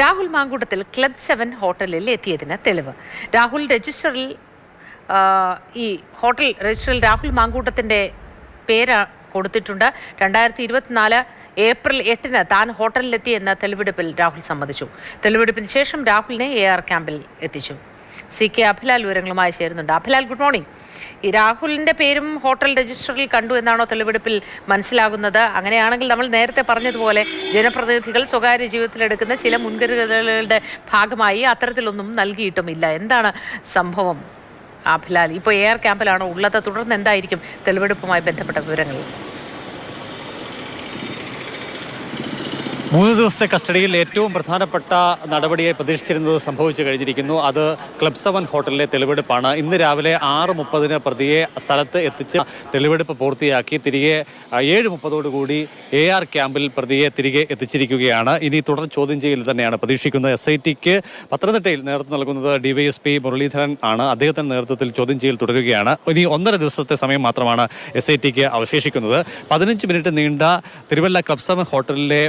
Rahul Mamkootathil club seven ഹോട്ടലിൽ എത്തിയതിന് തെളിവ്. രാഹുൽ രജിസ്റ്ററിൽ ഈ ഹോട്ടൽ രജിസ്റ്ററിൽ രാഹുൽ മാങ്കൂട്ടത്തിന്റെ പേര് കൊടുത്തിട്ടുണ്ട്. രണ്ടായിരത്തി ഇരുപത്തിനാല് ഏപ്രിൽ എട്ടിന് താൻ ഹോട്ടലിലെത്തി എന്ന തെളിവെടുപ്പിൽ രാഹുൽ സമ്മതിച്ചു. തെളിവെടുപ്പിന് ശേഷം രാഹുലിനെ എ ആർ ക്യാമ്പിൽ എത്തിച്ചു. സി കെ അഭിലാൽ വിവരങ്ങളുമായി ചേരുന്നുണ്ട്. Abhilal good morning. ഈ രാഹുലിന്റെ പേരും ഹോട്ടൽ രജിസ്റ്ററിൽ കണ്ടു എന്നാണോ തെളിവെടുപ്പിൽ മനസ്സിലാകുന്നത്? അങ്ങനെയാണെങ്കിൽ നമ്മൾ നേരത്തെ പറഞ്ഞതുപോലെ ജനപ്രതിനിധികൾ സ്വകാര്യ ജീവിതത്തിലെടുക്കുന്ന ചില മുൻകരുതലുകളുടെ ഭാഗമായി അത്തരത്തിലൊന്നും നൽകിയിട്ടുമില്ല. എന്താണ് സംഭവം? അഭിലാൽ ഇപ്പോൾ എയർ ക്യാമ്പിലാണോ ഉള്ളത്? തുടർന്ന് എന്തായിരിക്കും തെളിവെടുപ്പുമായി ബന്ധപ്പെട്ട വിവരങ്ങൾ? മൂന്ന് ദിവസത്തെ കസ്റ്റഡിയിൽ ഏറ്റവും പ്രധാനപ്പെട്ട നടപടിയെ പ്രതീക്ഷിച്ചിരുന്നത് സംഭവിച്ചു കഴിഞ്ഞിരിക്കുന്നു. അത് ക്ലബ് സെവൻ ഹോട്ടലിലെ തെളിവെടുപ്പാണ്. ഇന്ന് രാവിലെ ആറ് മുപ്പതിന് പ്രതിയെ സ്ഥലത്ത് എത്തിച്ച് തെളിവെടുപ്പ് പൂർത്തിയാക്കി തിരികെ ഏഴ് മുപ്പതോടുകൂടി എ ആർ ക്യാമ്പിൽ പ്രതിയെ തിരികെ എത്തിച്ചിരിക്കുകയാണ്. ഇനി തുടർ ചോദ്യം ചെയ്യൽ തന്നെയാണ് പ്രതീക്ഷിക്കുന്നത്. എസ് ഐ ടിക്ക് പത്തനംതിട്ടയിൽ നേതൃത്വം നൽകുന്നത് ഡിവൈഎസ്പി മുരളീധരൻ ആണ്. അദ്ദേഹത്തിന്റെ നേതൃത്വത്തിൽ ചോദ്യം ചെയ്യൽ തുടരുകയാണ്. ഇനി ഒന്നര ദിവസത്തെ സമയം മാത്രമാണ് എസ് ഐ ടിക്ക് അവശേഷിക്കുന്നത്. പതിനഞ്ച് മിനിറ്റ് നീണ്ട തിരുവല്ല ക്ലബ് സെവൻ ഹോട്ടലിലെ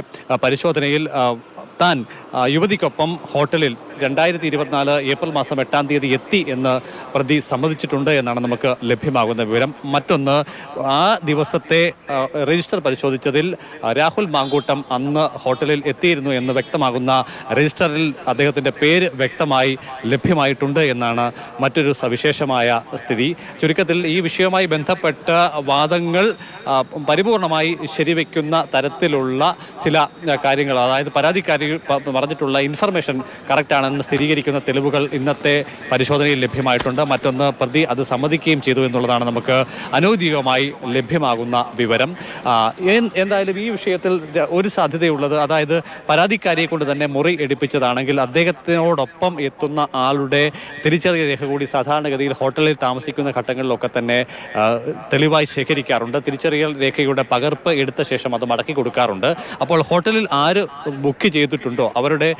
പരിശോധനയിൽ താൻ യുവതിക്കൊപ്പം ഹോട്ടലിൽ രണ്ടായിരത്തി ഇരുപത്തിനാല് ഏപ്രിൽ മാസം എട്ടാം തീയതി എത്തി എന്ന് പ്രതി സമ്മതിച്ചിട്ടുണ്ട് എന്നാണ് നമുക്ക് ലഭ്യമാകുന്ന വിവരം. മറ്റൊന്ന് ആ ദിവസത്തെ രജിസ്റ്റർ പരിശോധിച്ചതിൽ രാഹുൽ മാങ്കൂട്ടം അന്ന് ഹോട്ടലിൽ എത്തിയിരുന്നു എന്ന് വ്യക്തമാകുന്ന രജിസ്റ്ററിൽ അദ്ദേഹത്തിന്റെ പേര് വ്യക്തമായി ലഭ്യമായിട്ടുണ്ട് എന്നാണ് മറ്റൊരു സവിശേഷമായ സ്ഥിതി. ചുരുക്കത്തിൽ ഈ വിഷയവുമായി ബന്ധപ്പെട്ട വാദങ്ങൾ പരിപൂർണമായി ശരിവെക്കുന്ന തരത്തിലുള്ള ചില കാര്യങ്ങൾ അതായത് പരാതിക്കാരി പറഞ്ഞിട്ടുള്ള ഇൻഫർമേഷൻ കറക്റ്റാണെന്ന് സ്ഥിരീകരിക്കുന്ന തെളിവുകൾ ഇന്നത്തെ പരിശോധനയിൽ ലഭ്യമായിട്ടുണ്ട്. മറ്റൊന്ന് പ്രതി അത് സമ്മതിക്കുകയും ചെയ്തു എന്നുള്ളതാണ് നമുക്ക് അനൗദ്യോഗികമായി ലഭ്യമാകുന്ന വിവരം. എന്തായാലും ഈ വിഷയത്തിൽ ഒരു സാധ്യതയുള്ളത് അതായത് പരാതിക്കാരിയെ കൊണ്ട് തന്നെ മുറി എടുപ്പിച്ചതാണെങ്കിൽ അദ്ദേഹത്തിനോടൊപ്പം എത്തുന്ന ആളുടെ തിരിച്ചറിയൽ രേഖ കൂടി സാധാരണഗതിയിൽ ഹോട്ടലിൽ താമസിക്കുന്ന ഘട്ടങ്ങളിലൊക്കെ തന്നെ തെളിവായി ശേഖരിക്കാറുണ്ട്. തിരിച്ചറിയൽ രേഖയുടെ പകർപ്പ് എടുത്ത ശേഷം അത് മടക്കി കൊടുക്കാറുണ്ട്. അപ്പോൾ ഹോട്ടലിൽ ആര് ബുക്ക് ചെയ്തിട്ടുണ്ടോ? അവരുടെ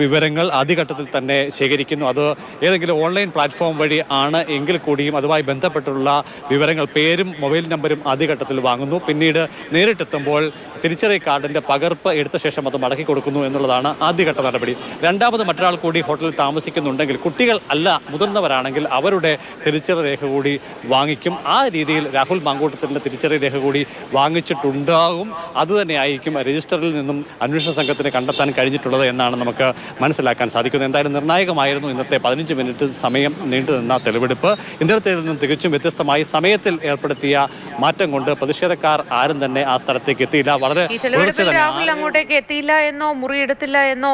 വിവരങ്ങൾ വിവരങ്ങൾ ആദ്യഘട്ടത്തിൽ തന്നെ ശേഖരിക്കുന്നു. അത് ഏതെങ്കിലും ഓൺലൈൻ പ്ലാറ്റ്ഫോം വഴി ആണ് എങ്കിൽ കൂടിയും അതുമായി ബന്ധപ്പെട്ടുള്ള വിവരങ്ങൾ പേരും മൊബൈൽ നമ്പരും ആദ്യഘട്ടത്തിൽ വാങ്ങുന്നു. പിന്നീട് നേരിട്ടെത്തുമ്പോൾ തിരിച്ചറി കാർഡിന്റെ പകർപ്പ് എടുത്ത ശേഷം അത് മടക്കി കൊടുക്കുന്നു എന്നുള്ളതാണ് ആദ്യഘട്ട നടപടി. രണ്ടാമത് മറ്റൊരാൾ കൂടി ഹോട്ടലിൽ താമസിക്കുന്നുണ്ടെങ്കിൽ കുട്ടികൾ അല്ല മുതിർന്നവരാണെങ്കിൽ അവരുടെ തിരിച്ചറി രേഖ കൂടി വാങ്ങിക്കും. ആ രീതിയിൽ രാഹുൽ മാങ്കൂട്ടത്തിന്റെ തിരിച്ചറി രേഖ കൂടി വാങ്ങിച്ചിട്ടുണ്ടാകും. അതുതന്നെയായിരിക്കും രജിസ്റ്ററിൽ നിന്നും അന്വേഷണ സംഘത്തിന് കണ്ടെത്താൻ കഴിഞ്ഞിട്ടുള്ളത് എന്നാണ് നമുക്ക് മനസ്സിലാക്കാൻ സാധിക്കുന്നത്. എന്തായാലും നിർണായകമായിരുന്നു ഇന്നത്തെ പതിനഞ്ച് മിനിറ്റ് സമയം നീണ്ടു നിന്ന തെളിവെടുപ്പ്. ഇന്നലത്തെ നിന്നും തികച്ചും വ്യത്യസ്തമായി സമയത്തിൽ ഏർപ്പെടുത്തിയ മാറ്റം കൊണ്ട് പ്രതിഷേധക്കാർ ആരും തന്നെ ആ സ്ഥലത്തേക്ക് എത്തിയില്ല. വളരെ രാഹുൽ അങ്ങോട്ടേക്ക് എത്തിയില്ല എന്നോ മുറിയെടുത്തില്ല എന്നോ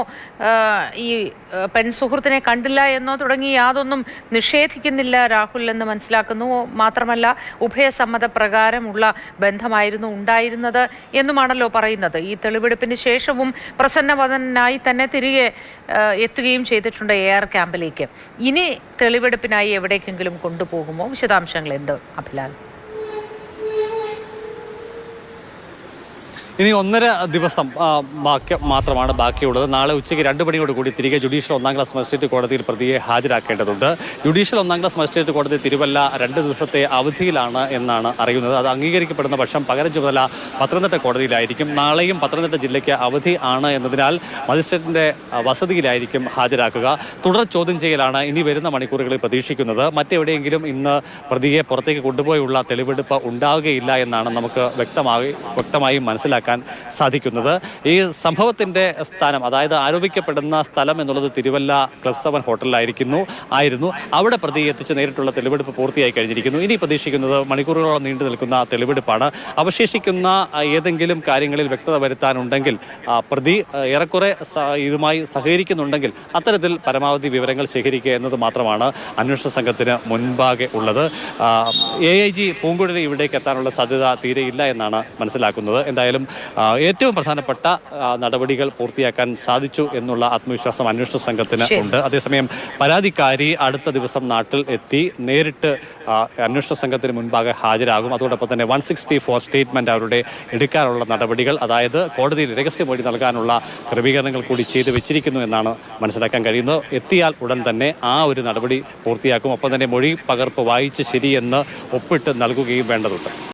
ഈ പെൺ സുഹൃത്തിനെ കണ്ടില്ല എന്നോ തുടങ്ങി യാതൊന്നും നിഷേധിക്കുന്നില്ല രാഹുൽ എന്ന് മനസ്സിലാക്കുന്നു. മാത്രമല്ല ഉഭയസമ്മത പ്രകാരമുള്ള ബന്ധമായിരുന്നു ഉണ്ടായിരുന്നത് എന്നുമാണല്ലോ പറയുന്നത്. ഈ തെളിവെടുപ്പിന് ശേഷവും പ്രസന്നവദനായി തന്നെ തിരികെ എത്തുകയും ചെയ്തിട്ടുണ്ട് എ ആർ ക്യാമ്പിലേക്ക്. ഇനി തെളിവെടുപ്പിനായി എവിടേക്കെങ്കിലും കൊണ്ടുപോകുമോ? വിശദാംശങ്ങൾ എന്ത് അഭിലാൽ? ഇനി ഒന്നര ദിവസം ബാക്കി മാത്രമാണ് ബാക്കിയുള്ളത്. നാളെ ഉച്ചയ്ക്ക് രണ്ട് മണിയോട് കൂടി തിരികെ ജുഡീഷ്യൽ ഒന്നാം ക്ലാസ് മജിസ്ട്രേറ്റ് കോടതിയിൽ പ്രതിയെ ഹാജരാക്കേണ്ടതുണ്ട്. ജുഡീഷ്യൽ ഒന്നാം ക്ലാസ് മജിസ്ട്രേറ്റ് കോടതി തിരുവല്ല രണ്ട് ദിവസത്തെ അവധിയിലാണ് എന്നാണ് അറിയുന്നത്. അത് അംഗീകരിക്കപ്പെടുന്ന പക്ഷം പകരം ചുമതല പത്തനംതിട്ട കോടതിയിലായിരിക്കും. നാളെയും പത്തനംതിട്ട ജില്ലയ്ക്ക് അവധി ആണ് എന്നതിനാൽ മജിസ്ട്രേറ്റിന്റെ വസതിയിലായിരിക്കും ഹാജരാക്കുക. തുടർ ചോദ്യം ചെയ്യലാണ് ഇനി വരുന്ന മണിക്കൂറുകളിൽ പ്രതീക്ഷിക്കുന്നത്. മറ്റെവിടെയെങ്കിലും ഇന്ന് പ്രതിയെ പുറത്തേക്ക് കൊണ്ടുപോയുള്ള തെളിവെടുപ്പ് ഉണ്ടാവുകയില്ല എന്നാണ് നമുക്ക് വ്യക്തമായി വ്യക്തമായും മനസ്സിലാക്കാൻ സാധിക്കുന്നത്. ഈ സംഭവത്തിന്റെ സ്ഥാനം അതായത് ആരോപിക്കപ്പെടുന്ന സ്ഥലം എന്നുള്ളത് തിരുവല്ല ക്ലബ് സെവൻ ഹോട്ടലിലായിരിക്കുന്നു ആയിരുന്നു. അവിടെ പ്രതി എത്തിച്ച് നേരിട്ടുള്ള തെളിവെടുപ്പ് പൂർത്തിയായി കഴിഞ്ഞിരിക്കുന്നു. ഇനി പ്രതീക്ഷിക്കുന്നത് മണിക്കൂറുകളോളം നീണ്ടു നിൽക്കുന്ന തെളിവെടുപ്പാണ്. അവശേഷിക്കുന്ന ഏതെങ്കിലും കാര്യങ്ങളിൽ വ്യക്തത വരുത്താനുണ്ടെങ്കിൽ പ്രതി ഏറെക്കുറെ ഇതുമായി സഹകരിക്കുന്നുണ്ടെങ്കിൽ അത്തരത്തിൽ പരമാവധി വിവരങ്ങൾ ശേഖരിക്കുക എന്നത് മാത്രമാണ് അന്വേഷണ സംഘത്തിന് മുൻപാകെ ഉള്ളത്. എ ഐ ജി പൂങ്കുഴലി ഇവിടേക്ക് എത്താനുള്ള സാധ്യത തീരെയില്ല എന്നാണ് മനസ്സിലാക്കുന്നത്. എന്തായാലും ഏറ്റവും പ്രധാനപ്പെട്ട നടപടികൾ പൂർത്തിയാക്കാൻ സാധിച്ചു എന്നുള്ള ആത്മവിശ്വാസം അന്വേഷണ സംഘത്തിന് ഉണ്ട്. അതേസമയം പരാതിക്കാരി അടുത്ത ദിവസം നാട്ടിൽ എത്തി നേരിട്ട് അന്വേഷണ സംഘത്തിന് മുൻപാകെ ഹാജരാകും. അതോടൊപ്പം തന്നെ വൺ സിക്സ്റ്റി ഫോർ സ്റ്റേറ്റ്മെന്റ് അവരുടെ എടുക്കാനുള്ള നടപടികൾ അതായത് കോടതിയിൽ രഹസ്യമൊഴി നൽകാനുള്ള ക്രമീകരണങ്ങൾ കൂടി ചെയ്തു വെച്ചിരിക്കുന്നു എന്നാണ് മനസ്സിലാക്കാൻ കഴിയുന്നത്. എത്തിയാൽ ഉടൻ തന്നെ ആ ഒരു നടപടി പൂർത്തിയാക്കും. ഒപ്പം തന്നെ മൊഴി പകർപ്പ് വായിച്ച് ശരിയെന്ന് ഒപ്പിട്ട് നൽകുകയും വേണ്ടതുണ്ട്.